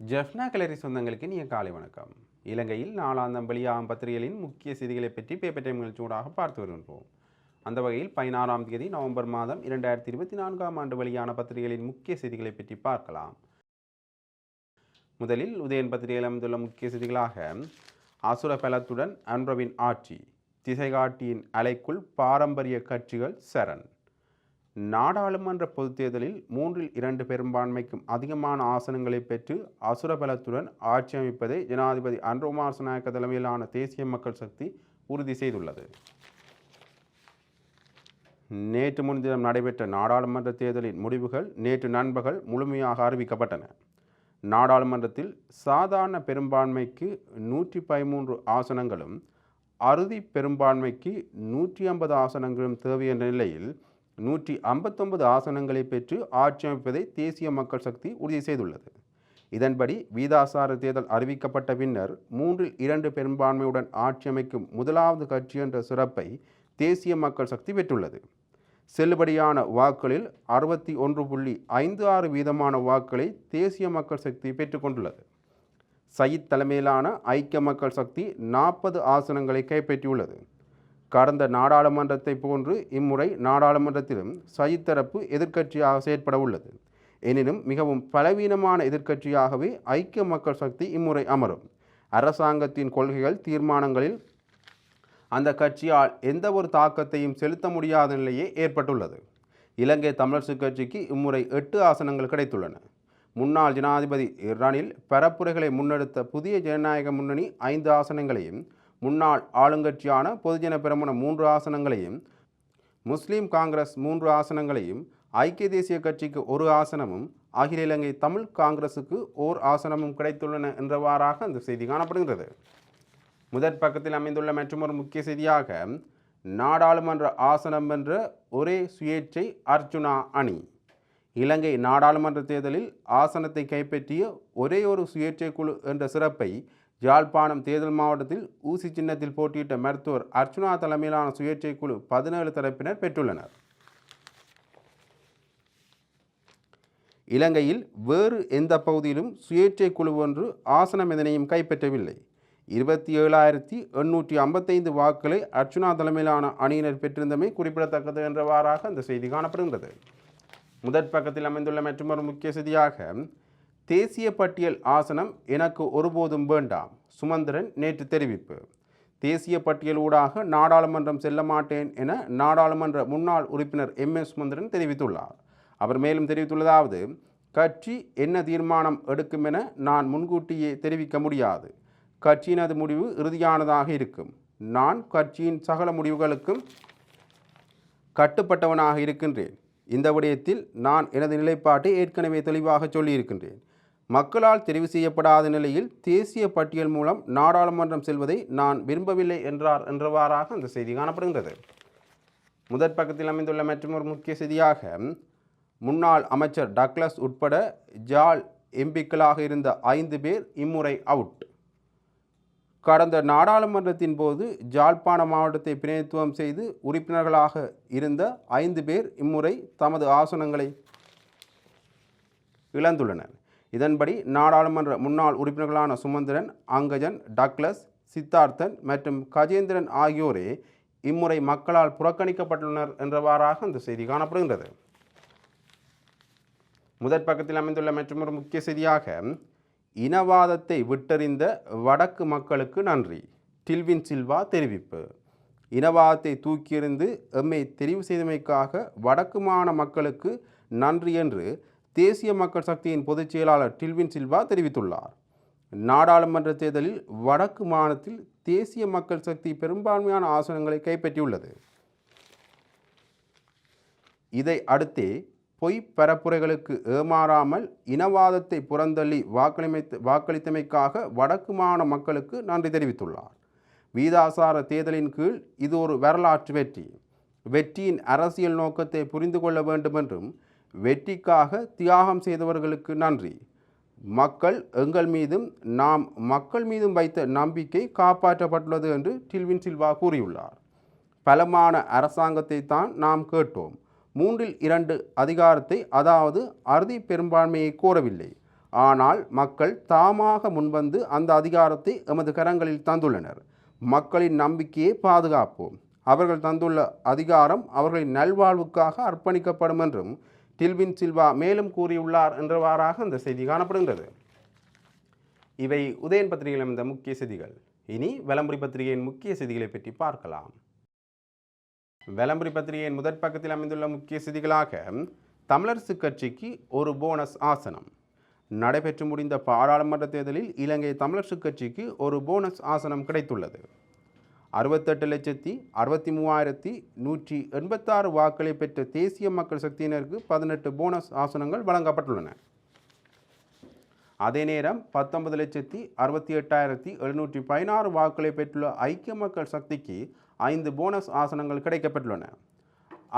ஜெஃப்னா கலரி சொந்தங்களுக்கு நீ காலை வணக்கம். இலங்கையில் நாலாம் வெளியாகும் பத்திரிகைகளின் முக்கிய செய்திகளை பற்றி பேப்பர் டைம் நிகழ்ச்சியூடாக பார்த்து வருகின்றோம். அந்த வகையில் பதினாறாம் தேதி நவம்பர் மாதம் இரண்டாயிரத்தி இருபத்தி நான்காம் ஆண்டு வெளியான பத்திரிகைகளின் முக்கிய செய்திகளை பற்றி பார்க்கலாம். முதலில் உதயன் பத்திரிகையில் அமைந்துள்ள முக்கிய செய்திகளாக அசுர பலத்துடன் அன்ரவின் ஆட்சி திசைகாட்டியின் அலைக்குள் பாரம்பரிய கட்சிகள் சரண். நாடாளுமன்ற பொதுத் தேர்தலில் மூன்றில் இரண்டு பெரும்பான்மைக்கும் அதிகமான ஆசனங்களை பெற்று அசுரபலத்துடன் ஆட்சி அமைப்பதை ஜனாதிபதி அன்ரோமார் நாயக்க தலைமையிலான தேசிய மக்கள் சக்தி உறுதி செய்துள்ளது. நேற்று முன்தினம் நடைபெற்ற நாடாளுமன்ற தேர்தலின் முடிவுகள் நேற்று நண்பகல் முழுமையாக அறிவிக்கப்பட்டன. நாடாளுமன்றத்தில் சாதாரண பெரும்பான்மைக்கு நூற்றி பதிமூன்று ஆசனங்களும் அறுதி பெரும்பான்மைக்கு நூற்றி ஐம்பது ஆசனங்களும் தேவை என்ற நிலையில் நூற்றி ஐம்பத்தொன்பது ஆசனங்களை பெற்று ஆட்சி அமைப்பதை தேசிய மக்கள் சக்தி உறுதி செய்துள்ளது. இதன்படி வீதாசார தேர்தல் அறிவிக்கப்பட்ட பின்னர் மூன்றில் இரண்டு பெரும்பான்மையுடன் ஆட்சி அமைக்கும் முதலாவது கட்சி என்ற சிறப்பை தேசிய மக்கள் சக்தி பெற்றுள்ளது. செல்லுபடியான வாக்களில் அறுபத்தி ஒன்று புள்ளி ஐந்து ஆறு வீதமான வாக்குகளை தேசிய மக்கள் சக்தி பெற்றுக்கொண்டுள்ளது சயித் தலைமையிலான ஐக்கிய மக்கள் சக்தி நாற்பது ஆசனங்களை கைப்பற்றியுள்ளது. கடந்த நாடாளுமன்றத்தை போன்று இம்முறை நாடாளுமன்றத்திலும் சயித் தரப்பு எதிர்க்கட்சியாக செயற்பட உள்ளது. எனினும் மிகவும் பலவீனமான எதிர்க்கட்சியாகவே ஐக்கிய மக்கள் சக்தி இம்முறை அமரும். அரசாங்கத்தின் கொள்கைகள் தீர்மானங்களில் அந்த கட்சியால் எந்த ஒரு தாக்கத்தையும் செலுத்த முடியாத நிலையே ஏற்பட்டுள்ளது. இலங்கை தமிழரசு கட்சிக்கு இம்முறை எட்டு ஆசனங்கள் கிடைத்துள்ளன. முன்னாள் ஜனாதிபதி இரானில் பரப்புரைகளை முன்னெடுத்த புதிய ஜனநாயக முன்னணி ஐந்து ஆசனங்களையும் முன்னாள் ஆளுங்கட்சியான பொதுஜன பெரமுன மூன்று ஆசனங்களையும் முஸ்லீம் காங்கிரஸ் மூன்று ஆசனங்களையும் ஐக்கிய தேசிய கட்சிக்கு ஒரு ஆசனமும் அகில இலங்கை தமிழ் காங்கிரசுக்கு ஓர் ஆசனமும் கிடைத்துள்ளன என்றவாறாக அந்த செய்தி காணப்படுகிறது முதற் பக்கத்தில் அமைந்துள்ள மற்றொரு முக்கிய செய்தியாக நாடாளுமன்ற ஆசனம் என்ற ஒரே சுயேட்சை அர்ஜுனா அணி. இலங்கை நாடாளுமன்ற தேர்தலில் ஆசனத்தை கைப்பற்றிய ஒரே ஒரு சுயேட்சை குழு என்ற சிறப்பை யாழ்ப்பாணம் தேர்தல் மாவட்டத்தில் ஊசி சின்னத்தில் போட்டியிட்ட மருத்துவர் அர்ச்சுனா தலைமையிலான சுயேட்சை குழு பதினேழு தரப்பினர் பெற்றுள்ளனர். இலங்கையில் வேறு எந்த பகுதியிலும் சுயேட்சை குழு ஒன்று ஆசனம் எதனையும் கைப்பற்றவில்லை. இருபத்தி ஏழாயிரத்தி எண்ணூற்றி ஐம்பத்தைந்து வாக்குகளை அர்ச்சுனா தலைமையிலான அணியினர் பெற்றிருந்தமை குறிப்பிடத்தக்கது என்றவாறாக அந்த செய்தி காணப்படுகின்றது. முதற் பக்கத்தில் அமைந்துள்ள மற்றொரு முக்கிய செய்தியாக தேசிய பட்டியல் ஆசனம் எனக்கு ஒருபோதும் வேண்டாம் சுமந்திரன் நேற்று தெரிவிப்பு. தேசிய பட்டியல் ஊடாக நாடாளுமன்றம் செல்ல மாட்டேன் என நாடாளுமன்ற முன்னாள் உறுப்பினர் எம். எஸ். சுமந்திரன் தெரிவித்துள்ளார். அவர் மேலும் தெரிவித்துள்ளதாவது கட்சி என்ன தீர்மானம் எடுக்கும் என நான் முன்கூட்டியே தெரிவிக்க முடியாது. கட்சியினது முடிவு இறுதியானதாக இருக்கும். நான் கட்சியின் சகல முடிவுகளுக்கும் கட்டுப்பட்டவனாக இருக்கின்றேன். இந்த விடயத்தில் நான் எனது நிலைப்பாட்டை ஏற்கனவே தெளிவாக சொல்லியிருக்கின்றேன். மக்களால் தெரிவு செய்யப்படாத நிலையில் தேசிய பட்டியல் மூலம் நாடாளுமன்றம் செல்வதை நான் விரும்பவில்லை என்றார் என்றவாறாக அந்த செய்தி காணப்படுகின்றது. முதற் பக்கத்தில் அமைந்துள்ள மற்றொரு முக்கிய செய்தியாக முன்னாள் அமைச்சர் டக்ளஸ் உட்பட ஜால் எம்பிக்களாக இருந்த ஐந்து பேர் இம்முறை அவுட். கடந்த நாடாளுமன்றத்தின் போது ஜாழ்ப்பாண மாவட்டத்தை பிரதிநிதித்துவம் செய்து உறுப்பினர்களாக இருந்த ஐந்து பேர் இம்முறை தமது ஆசனங்களை இழந்துள்ளனர். இதன்படி நாடாளுமன்ற முன்னாள் உறுப்பினர்களான சுமந்திரன் அங்கஜன் டக்ளஸ் சித்தார்த்தன் மற்றும் கஜேந்திரன் ஆகியோரே இம்முறை மக்களால் புறக்கணிக்கப்பட்டுள்ளனர் என்றவாறாக அந்த செய்தி காணப்படுகின்றது. முதற் பக்கத்தில் அமைந்துள்ள மற்றொரு முக்கிய செய்தியாக இனவாதத்தை விட்டறிந்த வடக்கு மக்களுக்கு நன்றி. டில்வின் சில்வா தெரிவிப்பு. இனவாதத்தை தூக்கியெறிந்து எம்மை தெரிவு செய்தமைக்காக வடக்கு மக்களுக்கு நன்றி என்று தேசிய மக்கள் சக்தியின் பொதுச் செயலாளர் டில்வின் சில்வா தெரிவித்துள்ளார். நாடாளுமன்ற தேர்தலில் வடக்கு மாநிலத்தில் தேசிய மக்கள் சக்தி பெரும்பான்மையான ஆசனங்களை கைப்பற்றியுள்ளது. இதை அடுத்தே பொய் பரப்புரைகளுக்கு ஏமாறாமல் இனவாதத்தை புறந்தள்ளி வாக்களிமைத்து வாக்களித்தமைக்காக வடக்கு மாகாண மக்களுக்கு நன்றி தெரிவித்துள்ளார். வீதாசார தேர்தலின் கீழ் இது ஒரு வரலாற்று வெற்றி. வெற்றியின் அரசியல் நோக்கத்தை புரிந்து கொள்ள வேண்டும் என்றும் வெற்றிக்காக தியாகம் செய்தவர்களுக்கு நன்றி. மக்கள் எங்கள் மீதும் நாம் மக்கள் மீதும் வைத்த நம்பிக்கை காப்பாற்றப்பட்டுள்ளது என்று டில்வின் சில்வா கூறியுள்ளார். பலமான அரசாங்கத்தை தான் நாம் கேட்டோம். மூன்றில் இரண்டு அதிகாரத்தை அதாவது அறுதி பெரும்பான்மையை கோரவில்லை. ஆனால் மக்கள் தாமாக முன்வந்து அந்த அதிகாரத்தை எமது கரங்களில் தந்துள்ளனர். மக்களின் நம்பிக்கையை பாதுகாப்போம். அவர்கள் தந்துள்ள அதிகாரம் அவர்களின் நல்வாழ்வுக்காக அர்ப்பணிக்கப்படும் என்றும் டில்வின் சில்வா மேலும் கூறியுள்ளார் என்றவாறாக அந்த செய்தி காணப்படுகின்றது. இவை உதயன் பத்திரிகையில் அமைந்த முக்கிய செய்திகள். இனி வெலம்புரி பத்திரிகையின் முக்கிய செய்திகளை பற்றி பார்க்கலாம். விளம்பரி பத்திரிகையின் முதற் பக்கத்தில் அமைந்துள்ள முக்கிய செய்திகளாக தமிழரசு கட்சிக்கு ஒரு போனஸ் ஆசனம். நடைபெற்று முடிந்த பாராளுமன்ற தேர்தலில் இலங்கை தமிழரசு கட்சிக்கு ஒரு போனஸ் ஆசனம் கிடைத்துள்ளது. அறுபத்தெட்டு லட்சத்தி அறுபத்தி மூவாயிரத்தி நூற்றி எண்பத்தாறு வாக்களை பெற்ற தேசிய மக்கள் சக்தியினருக்கு பதினெட்டு போனஸ் ஆசனங்கள் வழங்கப்பட்டுள்ளன. அதே நேரம் பத்தொன்பது லட்சத்தி அறுபத்தி எட்டாயிரத்தி எழுநூற்றி பதினாறு வாக்களை பெற்றுள்ள ஐக்கிய மக்கள் சக்திக்கு ஐந்து போனஸ் ஆசனங்கள் கிடைக்கப்பட்டுள்ளன.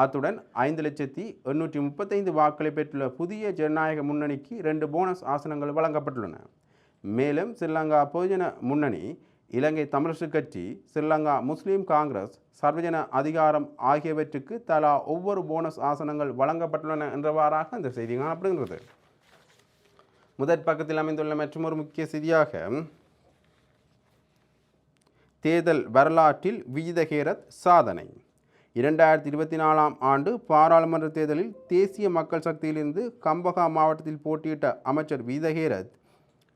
அத்துடன் ஐந்து லட்சத்தி எண்ணூற்றி முப்பத்தைந்து வாக்களை பெற்றுள்ள புதிய ஜனநாயக முன்னணிக்கு ரெண்டு போனஸ் ஆசனங்கள் வழங்கப்பட்டுள்ளன. மேலும் ஸ்ரீலங்கா பொதுஜன முன்னணி இலங்கை தமிழரசு கட்சி ஸ்ரீலங்கா முஸ்லீம் காங்கிரஸ் சர்வஜன அதிகாரம் ஆகியவற்றுக்கு தலா ஒவ்வொரு போனஸ் ஆசனங்கள் வழங்கப்பட்டுள்ளன என்றவாறாக இந்த செய்தி காணப்படுகின்றது. முதற் பக்கத்தில் அமைந்துள்ள மற்றொரு முக்கிய செய்தியாக தேர்தல் வரலாற்றில் விஜிதகேரத் சாதனை. இரண்டாயிரத்தி இருபத்தி நாலாம் ஆண்டு பாராளுமன்ற தேர்தலில் தேசிய மக்கள் சக்தியிலிருந்து கம்பகா மாவட்டத்தில் போட்டியிட்ட அமைச்சர் விஜிதகேரத்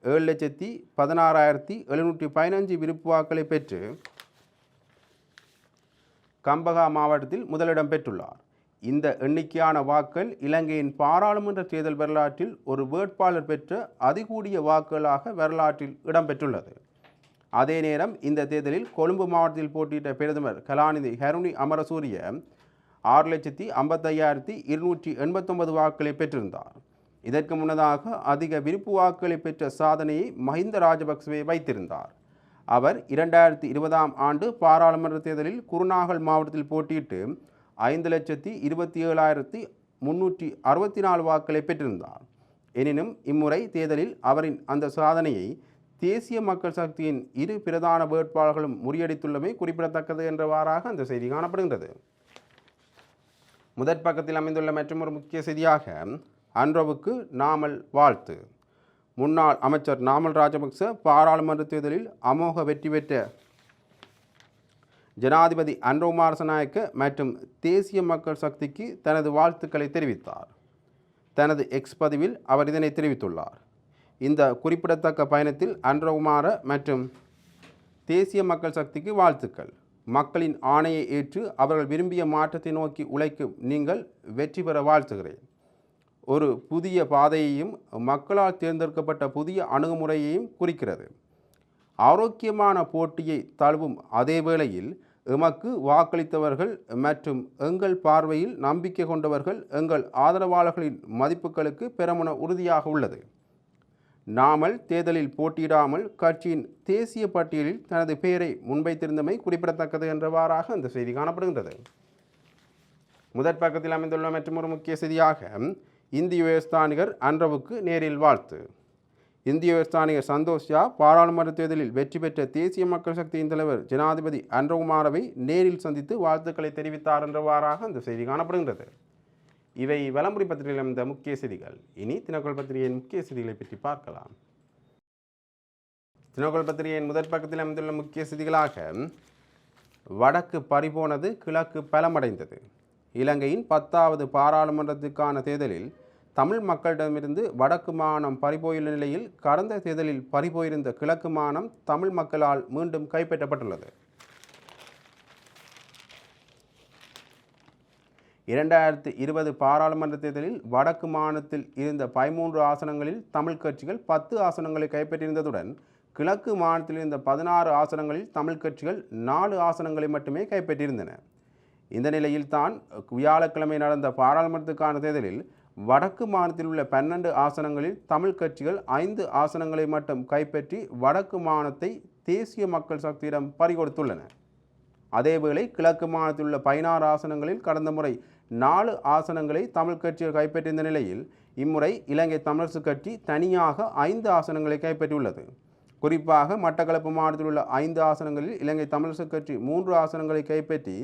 ஏழு லட்சத்தி பதினாறாயிரத்தி எழுநூற்றி பதினஞ்சு விருப்பு வாக்களை பெற்று கம்பகா மாவட்டத்தில் முதலிடம் பெற்றுள்ளார். இந்த எண்ணிக்கையான வாக்கள் இலங்கையின் பாராளுமன்ற தேர்தல் வரலாற்றில் ஒரு வேட்பாளர் பெற்ற அதிகூடிய வாக்குகளாக வரலாற்றில் இடம்பெற்றுள்ளது அதே நேரம் இந்த தேர்தலில் கொழும்பு மாவட்டத்தில் போட்டியிட்ட பிரதமர் கலாநிதி ஹருணி அமரசூரிய ஆறு லட்சத்தி ஐம்பத்தையாயிரத்தி இருநூற்றி எண்பத்தொன்பது வாக்குகளை பெற்றிருந்தார். இதற்கு முன்னதாக அதிக விருப்பு வாக்குகளை பெற்ற சாதனையை மஹிந்த ராஜபக்சவே வைத்திருந்தார். அவர் இரண்டாயிரத்தி இருபதாம் ஆண்டு பாராளுமன்ற தேர்தலில் குருநாகல் மாவட்டத்தில் போட்டியிட்டு ஐந்து லட்சத்தி இருபத்தி ஏழாயிரத்தி முன்னூற்றி அறுபத்தி நாலு வாக்களை பெற்றிருந்தார். எனினும் இம்முறை தேர்தலில் அவரின் அந்த சாதனையை தேசிய மக்கள் சக்தியின் இரு பிரதான வேட்பாளர்களும் முறியடித்துள்ளமை குறிப்பிடத்தக்கது என்றவாறாக அந்த செய்தி காணப்படுகின்றது. முதற் பக்கத்தில் அமைந்துள்ள மற்றொரு முக்கிய செய்தியாக அன்றவுக்கு நாமல் வாழ்த்து. முன்னாள் அமைச்சர் நாமல் ராஜபக்ச பாராளுமன்ற தேர்தலில் அமோக வெற்றி பெற்ற ஜனாதிபதி அன்ரோமார் சநாயக்க மற்றும் தேசிய மக்கள் சக்திக்கு தனது வாழ்த்துக்களை தெரிவித்தார். தனது எக்ஸ் பதிவில் அவர் இதனை தெரிவித்துள்ளார். இந்த குறிப்பிடத்தக்க பயணத்தில் அன்றகுமார மற்றும் தேசிய மக்கள் சக்திக்கு வாழ்த்துக்கள். மக்களின் ஆணையை ஏற்று அவர்கள் விரும்பிய மாற்றத்தை நோக்கி உழைக்கும் நீங்கள் வெற்றி பெற வாழ்த்துகிறேன். ஒரு புதிய பாதையையும் மக்களால் தேர்ந்தெடுக்கப்பட்ட புதிய அணுகுமுறையையும் குறிக்கிறது. ஆரோக்கியமான போட்டியை தழுவும் அதே வேளையில் எமக்கு வாக்களித்தவர்கள் மற்றும் எங்கள் பார்வையில் நம்பிக்கை கொண்டவர்கள் எங்கள் ஆதரவாளர்களின் மதிப்புகளுக்கு பெருமன உறுதியாக உள்ளது. நாமல் தேர்தலில் போட்டியிடாமல் கட்சியின் தேசிய பட்டியலில் தனது பெயரை முன்வைத்திருந்தமை குறிப்பிடத்தக்கது என்றவாறாக அந்த செய்தி காணப்படுகின்றது. முதற் பக்கத்தில் அமைந்துள்ள மற்றொரு முக்கிய செய்தியாக இந்திய விவசாயிகர் அன்றவுக்கு நேரில் வாழ்த்து. இந்திய விவசாயிகர் சந்தோஷ் ஷா பாராளுமன்ற தேர்தலில் வெற்றி பெற்ற தேசிய மக்கள் சக்தியின் தலைவர் ஜனாதிபதி அன்றகுமாரவை நேரில் சந்தித்து வாழ்த்துக்களை தெரிவித்தார் என்றவாறாக அந்த செய்தி காணப்படுகின்றது. இவை வலம்புரி பத்திரிகையில் அமைந்த முக்கிய செய்திகள். இனி தினக்கோள் பத்திரிகையின் முக்கிய செய்திகளை பற்றி பார்க்கலாம். தினக்கோள் பத்திரிகையின் முதற் பக்கத்தில் அமைந்துள்ள முக்கிய செய்திகளாக வடக்கு பறிபோனது கிழக்கு பலமடைந்தது. இலங்கையின் பத்தாவது பாராளுமன்றத்துக்கான தேர்தலில் தமிழ் மக்களிடமிருந்து வடக்கு மானம் பறிபோயுள்ள நிலையில் கடந்த தேர்தலில் பறிபோயிருந்த கிழக்கு மானம் தமிழ் மக்களால் மீண்டும் கைப்பற்றப்பட்டுள்ளது. இரண்டாயிரத்து இருபது பாராளுமன்ற தேர்தலில் வடக்கு மாநிலத்தில் இருந்த பதிமூன்று ஆசனங்களில் தமிழ் கட்சிகள் பத்து ஆசனங்களை கைப்பற்றியிருந்ததுடன் கிழக்கு மாநிலத்தில் இருந்த பதினாறு ஆசனங்களில் தமிழ் கட்சிகள் நாலு ஆசனங்களை மட்டுமே கைப்பற்றியிருந்தன. இந்த நிலையில் தான் வியாழக்கிழமை நடந்த பாராளுமன்றத்துக்கான தேர்தலில் வடக்கு மாநிலத்தில் உள்ள பன்னெண்டு ஆசனங்களில் தமிழ் கட்சிகள் ஐந்து ஆசனங்களை மட்டும் கைப்பற்றி வடக்கு மாநிலத்தை தேசிய மக்கள் சக்தியிடம் பறிகொடுத்துள்ளன. அதேவேளை கிழக்கு மாநிலத்தில் உள்ள பதினாறு ஆசனங்களில் கடந்த முறை நாலு ஆசனங்களை தமிழ் கட்சிகள் கைப்பற்றியிருந்த நிலையில் இம்முறை இலங்கை தமிழரசு கட்சி தனியாக ஐந்து ஆசனங்களை கைப்பற்றியுள்ளது. குறிப்பாக மட்டக்களப்பு மாவட்டத்தில் உள்ள ஐந்து ஆசனங்களில் இலங்கை தமிழரசு கட்சி மூன்று ஆசனங்களை கைப்பற்றி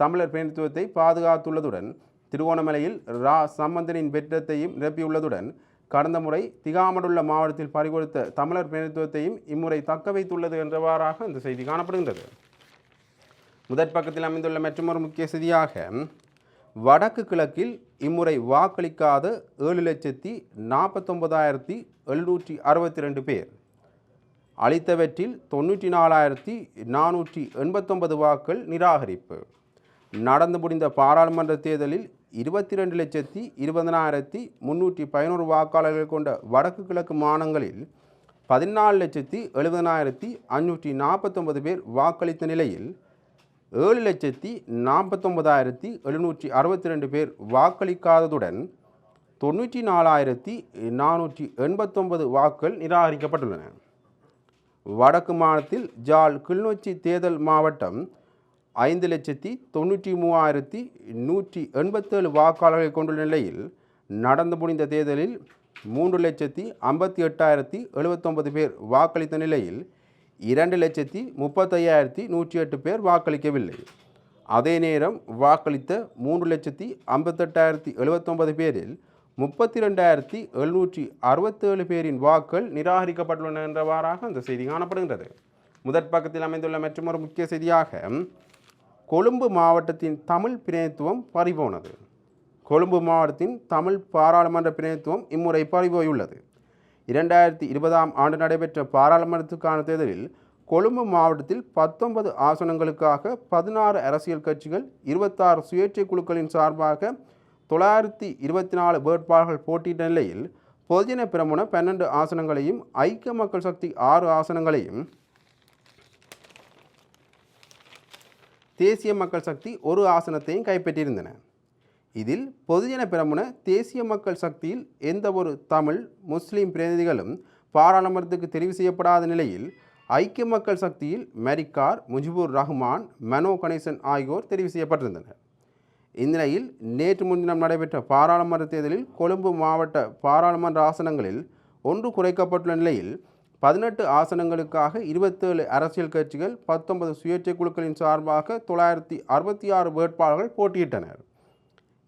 தமிழர் பிரதித்துவத்தை பாதுகாத்துள்ளதுடன் திருவோணமலையில் ரா. சம்பந்தனின் வெற்றத்தையும் நிரப்பியுள்ளதுடன் கடந்த முறை திகாமடுள்ள மாவட்டத்தில் பறிகொடுத்த தமிழர் பிரதித்துவத்தையும் இம்முறை தக்க வைத்துள்ளது என்றவாறாக இந்த செய்தி காணப்படுகின்றது. முதற் பக்கத்தில் அமைந்துள்ள மற்றொரு முக்கிய செய்தியாக வடக்கு கிழக்கில் இம்முறை வாக்களிக்காத ஏழு லட்சத்தி நாற்பத்தொன்பதாயிரத்தி எழுநூற்றி அறுபத்தி ரெண்டு பேர். அளித்தவற்றில் தொண்ணூற்றி நாலாயிரத்தி நானூற்றி எண்பத்தொன்பது வாக்கள் நிராகரிப்பு. நடந்து முடிந்த பாராளுமன்ற தேர்தலில் இருபத்தி ரெண்டு லட்சத்தி இருபதனாயிரத்தி முன்னூற்றி பதினோரு வாக்காளர்கள் கொண்ட வடக்கு கிழக்கு மாநிலங்களில் பதினாலு லட்சத்தி எழுபதனாயிரத்தி அஞ்சூற்றி நாற்பத்தொன்பது பேர் வாக்களித்த நிலையில் ஏழு லட்சத்தி நாற்பத்தொன்பதாயிரத்தி எழுநூற்றி அறுபத்தி ரெண்டு பேர் வாக்களிக்காததுடன் தொண்ணூற்றி நாலாயிரத்தி நானூற்றி எண்பத்தொன்பது வாக்குகள் நிராகரிக்கப்பட்டுள்ளன. வடக்கு மாநிலத்தில் ஜால் கிளிநொச்சி தேர்தல் மாவட்டம் ஐந்து லட்சத்தி தொண்ணூற்றி மூவாயிரத்தி நூற்றி எண்பத்தேழு வாக்காளர்களை கொண்டுள்ள நிலையில் நடந்து முடிந்த தேர்தலில் மூன்று லட்சத்தி ஐம்பத்தி எட்டாயிரத்தி எழுபத்தொன்பது பேர் வாக்களித்த நிலையில் இரண்டு லட்சத்தி முப்பத்தையாயிரத்தி நூற்றி எட்டு பேர் வாக்களிக்கவில்லை. அதே நேரம் வாக்களித்த மூன்று லட்சத்தி ஐம்பத்தெட்டாயிரத்தி எழுபத்தொன்பது பேரில் முப்பத்தி ரெண்டாயிரத்தி எழுநூற்றி அறுபத்தேழு பேரின் வாக்கள் நிராகரிக்கப்பட்டுள்ளன என்றவாறாக அந்த செய்தி காணப்படுகின்றது. முதற் பக்கத்தில் அமைந்துள்ள மற்றொரு முக்கிய செய்தியாக கொழும்பு மாவட்டத்தின் தமிழ் பிரதித்துவம் பறிபோனது. கொழும்பு மாவட்டத்தின் தமிழ் பாராளுமன்ற பிரதித்துவம் இம்முறை பறிபோயுள்ளது. இரண்டாயிரத்தி இருபதாம் ஆண்டு நடைபெற்ற பாராளுமன்றத்துக்கான தேர்தலில் கொழும்பு மாவட்டத்தில் பத்தொன்பது ஆசனங்களுக்காக பதினாறு அரசியல் கட்சிகள் இருபத்தாறு சுயேட்சை குழுக்களின் சார்பாக தொள்ளாயிரத்தி இருபத்தி நாலு வேட்பாளர்கள் போட்டியிட்ட நிலையில் பொதுஜன பிரமுன பன்னெண்டு ஆசனங்களையும் ஐக்கிய மக்கள் சக்தி ஆறு ஆசனங்களையும் தேசிய மக்கள் சக்தி ஒரு ஆசனத்தையும் கைப்பற்றியிருந்தன. இதில் பொதுஜன பிரமுன தேசிய மக்கள் சக்தியில் எந்த ஒரு தமிழ் முஸ்லீம் பிரதிநிதிகளும் பாராளுமன்றத்துக்கு தெரிவு செய்யப்படாத நிலையில் ஐக்கிய மக்கள் சக்தியில் மெரிக்கார் முஜிபுர் ரஹ்மான் மனோ கணேசன் ஆகியோர் தெரிவு செய்யப்பட்டிருந்தனர். இந்நிலையில் நேற்று முன்தினம் நடைபெற்ற பாராளுமன்ற தேர்தலில் கொழும்பு மாவட்ட பாராளுமன்ற ஆசனங்களில் ஒன்று குறைக்கப்பட்டுள்ள நிலையில் பதினெட்டு ஆசனங்களுக்காக இருபத்தேழு அரசியல் கட்சிகள் பத்தொன்பது சுயேட்சை குழுக்களின் சார்பாக தொள்ளாயிரத்தி அறுபத்தி ஆறு வேட்பாளர்கள் போட்டியிட்டனர்.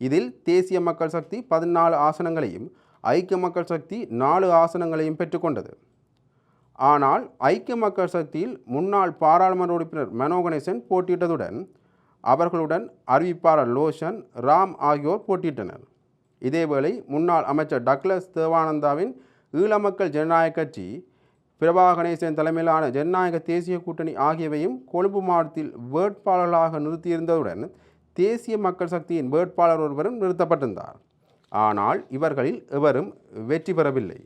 இதில் தேசிய மக்கள் சக்தி பதினாலு ஆசனங்களையும் ஐக்கிய மக்கள் சக்தி நாலு ஆசனங்களையும் பெற்றுக்கொண்டது. ஆனால் ஐக்கிய மக்கள் சக்தியில் முன்னாள் பாராளுமன்ற உறுப்பினர் மனோ கணேசன் போட்டியிட்டதுடன் அவர்களுடன் அறிவிப்பாளர் லோஷன் ராம் ஆகியோர் போட்டியிட்டனர். இதேவேளை முன்னாள் அமைச்சர் டக்ளஸ் தேவானந்தாவின் ஈழ மக்கள் ஜனநாயக கட்சி பிரபா கணேசன் தலைமையிலான ஜனநாயக தேசிய கூட்டணி ஆகியவையும் கொழும்பு மாவட்டத்தில் வேட்பாளர்களாக நிறுத்தியிருந்ததுடன் தேசிய மக்கள் சக்தியின் வேட்பாளர் ஒருவரும் நிறுத்தப்பட்டிருந்தார். ஆனால் இவர்களில் எவரும் வெற்றி பெறவில்லை.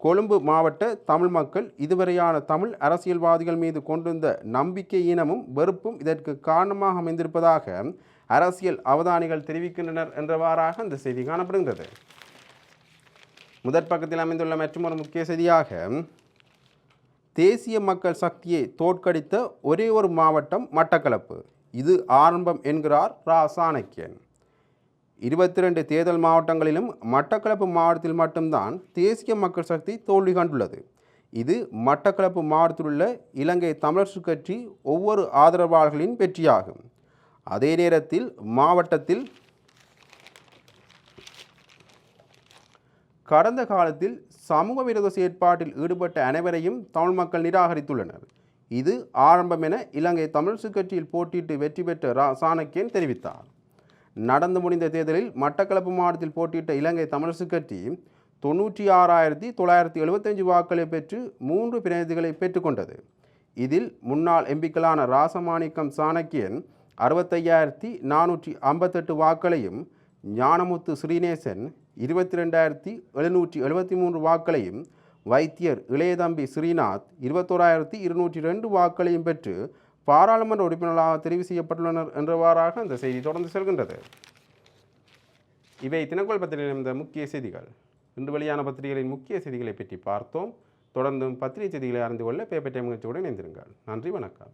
கொழும்பு மாவட்ட தமிழ் மக்கள் இதுவரையான தமிழ் அரசியல்வாதிகள் மீது கொண்டிருந்த நம்பிக்கை இனமும் வெறுப்பும் இதற்கு காரணமாக அமைந்திருப்பதாக அரசியல் அவதானிகள் தெரிவிக்கின்றனர் என்றவாறாக அந்த செய்தி காணப்படுகின்றது. முதற் பக்கத்தில் அமைந்துள்ள மற்றொரு முக்கிய செய்தியாக தேசிய மக்கள் சக்தியை தோற்கடித்த ஒரே ஒரு மாவட்டம் மட்டக்களப்பு. இது ஆரம்பம் என்கிறார் ரா சாணக்கியன் இருபத்தி ரெண்டு தேர்தல் மாவட்டங்களிலும் மட்டக்களப்பு மாவட்டத்தில் மட்டும்தான் தேசிய மக்கள் சக்தி தோல்வி கண்டுள்ளது. இது மட்டக்களப்பு மாவட்டத்தில் உள்ள இலங்கை தமிழரசு கட்சி ஒவ்வொரு ஆதரவாளர்களின் வெற்றியாகும். அதே நேரத்தில் மாவட்டத்தில் கடந்த காலத்தில் சமூக விரோத செயற்பாட்டில் ஈடுபட்ட அனைவரையும் தமிழ் மக்கள் நிராகரித்துள்ளனர். இது ஆரம்பம் என இலங்கை தமிழ் கட்சியில் போட்டியிட்டு வெற்றி பெற்ற ரா சாணக்கியன் தெரிவித்தார். நடந்து முடிந்த தேர்தலில் மட்டக்களப்பு மாவட்டத்தில் போட்டியிட்ட இலங்கை தமிழரசு கட்சி தொண்ணூற்றி ஆறாயிரத்தி தொள்ளாயிரத்தி எழுபத்தஞ்சு வாக்களை பெற்று மூன்று பிரதிநிதிகளை பெற்றுக்கொண்டது. இதில் முன்னாள் எம்பிக்களான ராசமாணிக்கம் சாணக்கியன் அறுபத்தையாயிரத்தி நானூற்றி ஐம்பத்தெட்டு வாக்களையும் ஞானமுத்து ஸ்ரீநேசன் இருபத்தி ரெண்டாயிரத்தி எழுநூற்றி எழுபத்தி மூன்று வாக்களையும் வைத்தியர் இளையதம்பி ஸ்ரீநாத் இருபத்தோராயிரத்தி இருநூற்றி ரெண்டு வாக்களையும் பெற்று பாராளுமன்ற உறுப்பினர்களாக தெரிவு செய்யப்பட்டுள்ளனர் என்றவாறாக அந்த செய்தி தொடர்ந்து செல்கின்றது. இவை தினக்கோள் பத்திரிகையில் இருந்த முக்கிய செய்திகள். இன்று வெளியான பத்திரிகைகளின் முக்கிய செய்திகளை பற்றி பார்த்தோம். தொடர்ந்தும் பத்திரிகை செய்திகளை அறிந்து கொள்ள பேப்பர் டைம் நிகழ்ச்சியோடு இணைந்திருங்கள். நன்றி வணக்கம்.